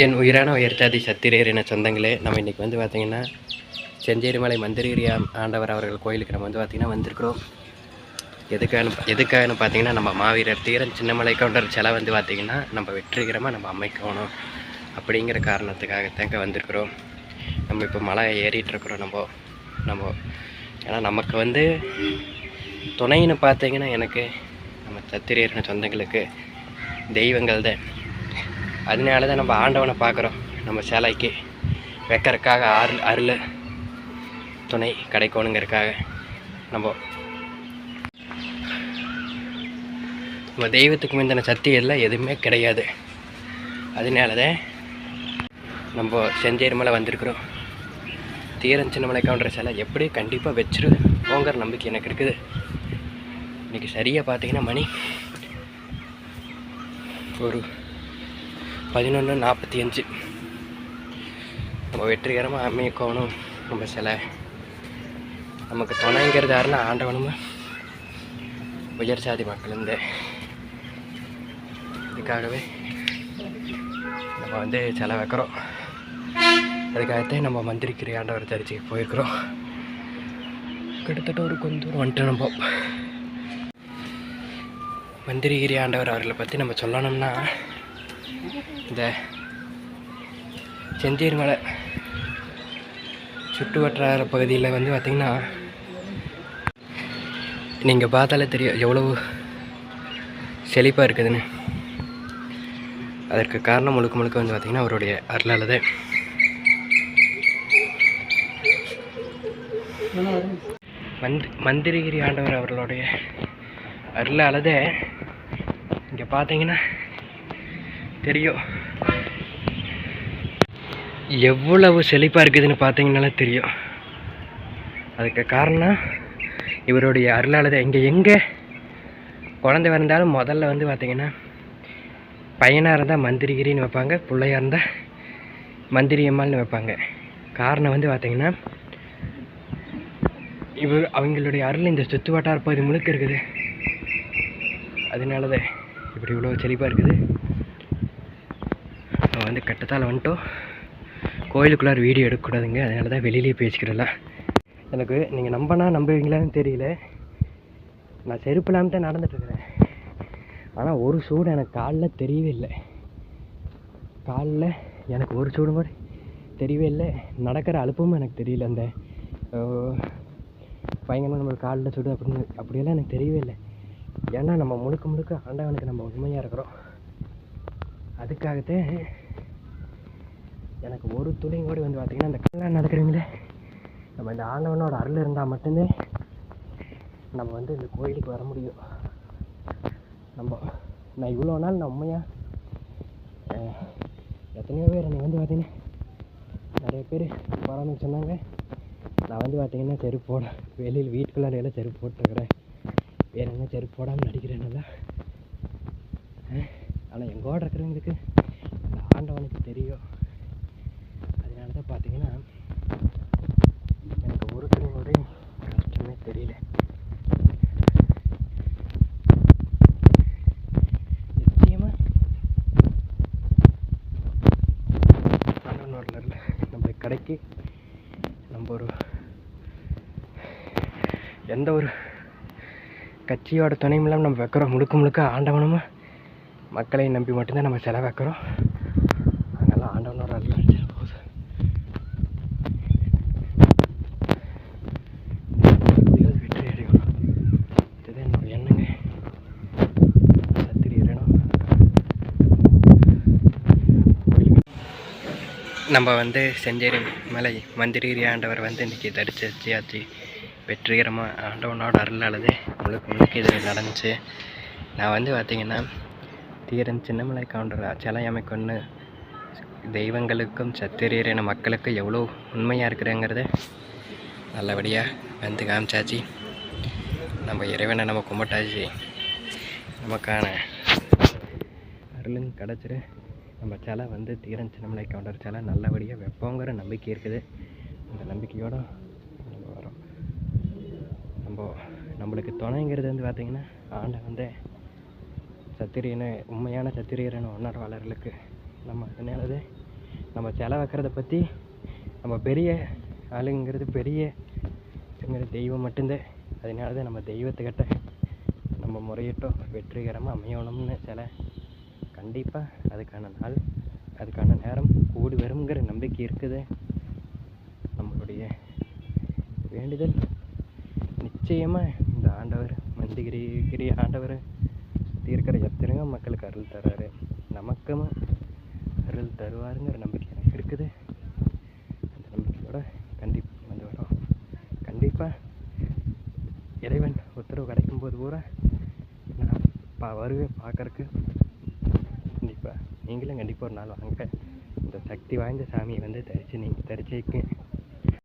என் உயிரான உயர்த்தாதி சத்திரேர் என சொந்தங்களே நம்ம இன்றைக்கி வந்து பார்த்திங்கன்னா செஞ்சேரிமலை மந்திரிகிரி ஆண்டவர் அவர்கள் கோயிலுக்கு நம்ம வந்து பார்த்திங்கன்னா வந்திருக்கிறோம். எதுக்கான எதுக்காகன்னு பார்த்தீங்கன்னா நம்ம மாவீரர் தீரன் சின்னமலை கவுண்டர் சிலை வந்து பார்த்திங்கன்னா நம்ம வெற்றிகரமாக நம்ம அமைக்கணும் அப்படிங்கிற காரணத்துக்காகத்தாங்க வந்திருக்கிறோம். நம்ம இப்போ மலை ஏறிட்டுருக்குறோம் நம்ம நம்ம ஏன்னா நமக்கு வந்து துணைன்னு பார்த்திங்கன்னா எனக்கு நம்ம சத்திரியர்ன சொந்தங்களுக்கு தெய்வங்கள் தான் அதனால தான் நம்ம ஆண்டவனை பார்க்குறோம். நம்ம சேலைக்கு வைக்கிறதுக்காக அருள் அருள் துணை கிடைக்கணுங்கிறதுக்காக நம்ம நம்ம தெய்வத்துக்கு முந்தின சக்தி எல்லாம் எதுவுமே கிடையாது. அதனால தான் நம்ம செஞ்சேரி மலை வந்திருக்கிறோம். தீரன் சின்னமலை கவுண்டர் சிலை எப்படி கண்டிப்பாக வச்சிரு போங்கிற நம்பிக்கை எனக்கு இருக்குது. இன்றைக்கி சரியாக பார்த்தீங்கன்னா மணி ஒரு பதினொன்று நாற்பத்தி அஞ்சு. நம்ம வெற்றிகரமாக அமைக்கணும் நம்ம சிலை நமக்கு துணைங்கிறது யாருன்னா ஆண்டவனும் உயர் சாதி மக்கள் இந்த இதுக்காகவே நம்ம வந்து சிலை வைக்கிறோம். அதுக்காகத்தான் நம்ம மந்திரிக்கிற ஆண்டவர் தரிச்சு போயிருக்கிறோம். கிட்டத்தட்ட ஒரு கொஞ்சம் தூரம் வந்துட்டு நம்ம. மந்திரிகிரி ஆண்டவர் அவர்களை பற்றி நம்ம சொல்லணும்னா இந்த செஞ்சேரி மலை சுட்டு வட்டார பகுதியில் வந்து பார்த்திங்கன்னா நீங்கள் பார்த்தாலே தெரியும் எவ்வளவு செழிப்பாக இருக்குதுன்னு. அதற்கு காரணம் முழுக்க முழுக்க வந்து பார்த்திங்கன்னா அவருடைய அருளால் தான் மந்த் மந்திரிகிரி ஆண்டவர் அவர்களுடைய அருளால் தான் இங்கே பார்த்தீங்கன்னா தெரியும். எவ்வளவு செழிப்பாக இருக்குதுன்னு பார்த்தீங்கன்னாலே தெரியும். அதுக்கு காரணம் இவருடைய அருளால் தான் இங்கே எங்கே? குழந்தை பிறந்தாலும் முதல்ல வந்து பார்த்தீங்கன்னா பையனாக இருந்தால் மந்திரிகிரின்னு வைப்பாங்க பிள்ளையாக இருந்தால் மந்திரியம்மாள்னு வைப்பாங்க. காரணம் வந்து பார்த்தீங்கன்னா இவர் அவங்களுடைய அருள் இந்த சுற்று வட்டார பகுதி முழுக்க இருக்குது. அதனால தான் இப்படி இவ்வளோ செழிப்பாக இருக்குது. வந்து கட்டத்தால் வந்துட்டோம். கோயிலுக்குள்ளார வீடியோ எடுக்கக்கூடாதுங்க. அதனால தான் வெளியிலேயே பேசிக்கிறல எனக்கு நீங்கள் நம்பனா நம்புவீங்களான்னு தெரியல. நான் செருப்பு இல்லாமல் தான் நடந்துட்டுருக்குறேன். ஆனால் ஒரு சூடு எனக்கு காலில் தெரியவே இல்லை. காலில் எனக்கு ஒரு சூடு கூட தெரியவே இல்லை. நடக்கிற அழுப்பமும் எனக்கு தெரியல. அந்த பயங்கரமாக நம்ம காலில் சுடு அப்படின்னு அப்படியெல்லாம் எனக்கு தெரியவே இல்லை. ஏன்னா நம்ம முழுக்க முழுக்க ஆண்டவனுக்கு நம்ம உண்மையாக இருக்கிறோம். அதுக்காகத்தான் எனக்கு ஒரு துளியும் கூட வந்து பார்த்திங்கன்னா அந்த கல்யாணம் நடக்கிறீங்களே? நம்ம இந்த ஆண்டவனோட அருள் இருந்தால் மட்டும்தான் நம்ம வந்து இந்த கோயிலுக்கு வர முடியும். நம்ம நான் இவ்வளோ நாள் நான் உண்மையாக எத்தனையோ பேர் என்னை வந்து பார்த்தீங்கன்னா நிறைய பேர் போகிறான்னு சொன்னாங்க. நான் வந்து பார்த்தீங்கன்னா செருப்பு போட வெளியில் வீட்டுக்குள்ளாரையெல்லாம் செருப்பு போட்டுருக்குறேன். வேறு என்ன செருப்பு போடாமல் நடிக்கிறேன் நல்லா? ஆனால் எங்கோட இருக்கிறவங்களுக்கு ஆண்டவனுக்கு தெரியும். அதனால தான் பார்த்தீங்கன்னா எனக்கு ஒரு கஷ்டமே தெரியல. நிச்சயமாக ஆண்டவன் நம்ம கடைக்கு நம்ம ஒரு எந்த ஒரு கட்சியோட துணையும் இல்லாமல் நம்ம வைக்கிறோம். முழுக்க முழுக்க ஆண்டவனமாக மக்களை நம்பி மட்டும்தான் நம்ம செலவு நம்ம வந்து செஞ்சேரி மலை மந்திரிகிரி ஆண்டவர் வந்து இன்றைக்கி தரிசியாச்சு வெற்றிகரமாக ஆண்டவனோட அருளாலதே முழுக்க முழுக்க இது நடந்துச்சு. நான் வந்து பார்த்திங்கன்னா தீரன் சின்னமலை கவுண்டர் சிலை அமைக்கொன்று தெய்வங்களுக்கும் சத்திரியரின மக்களுக்கும் எவ்வளோ உண்மையாக இருக்கிறேங்கிறத நல்லபடியாக வந்து காமிச்சாச்சு. நம்ம இறைவனை நம்ம கும்பிட்டாச்சு. நமக்கான அருளும் கிடச்சிரு நம்ம சிலை வந்து தீரன் சின்னமலை கவுண்டர் சிலை நல்லபடியாக வைப்போங்கிற நம்பிக்கை இருக்குது. அந்த நம்பிக்கையோடு நம்ம வரோம் நம்ம நம்மளுக்கு துணைங்கிறது வந்து பார்த்திங்கன்னா ஆண்டை வந்து சத்திரியனை உண்மையான சத்திரியரன் உணர்வாளர்களுக்கு நம்ம அதனாலது நம்ம சிலை வைக்கிறத பற்றி நம்ம பெரிய ஆளுங்கிறது பெரிய தெய்வம் மட்டும்தான். அதனால தான் நம்ம தெய்வத்துக்கிட்ட நம்ம முறையிட்டோம். வெற்றிகரமாக அமையணும்னு சில கண்டிப்பாக அதுக்கான நாள் அதுக்கான நேரம் கூடி வருங்கிற நம்பிக்கை இருக்குது. நம்மளுடைய வேண்டுதல். நிச்சயமாக இந்த ஆண்டவர் மந்திகிரி கிரி ஆண்டவர் தீர்க்கிற எத்தனையோ மக்களுக்கு அருள் தர்றாரு நமக்கும் அருள் தருவாருங்கிற நம்பிக்கை எனக்கு இருக்குது. அந்த நம்பிக்கையோட கண்டிப்பாக வந்து வரோம். கண்டிப்பாக இறைவன் உத்தரவு கிடைக்கும்போது பூரா நான் பா வருவேன் பார்க்கறக்கு கண்டிப்பாக நீங்களும் கண்டிப்பாக ஒரு நாள் வாங்க. இந்த சக்தி வாய்ந்த சாமியை வந்து தரிச்சு நீங்கள் தரிசிக்க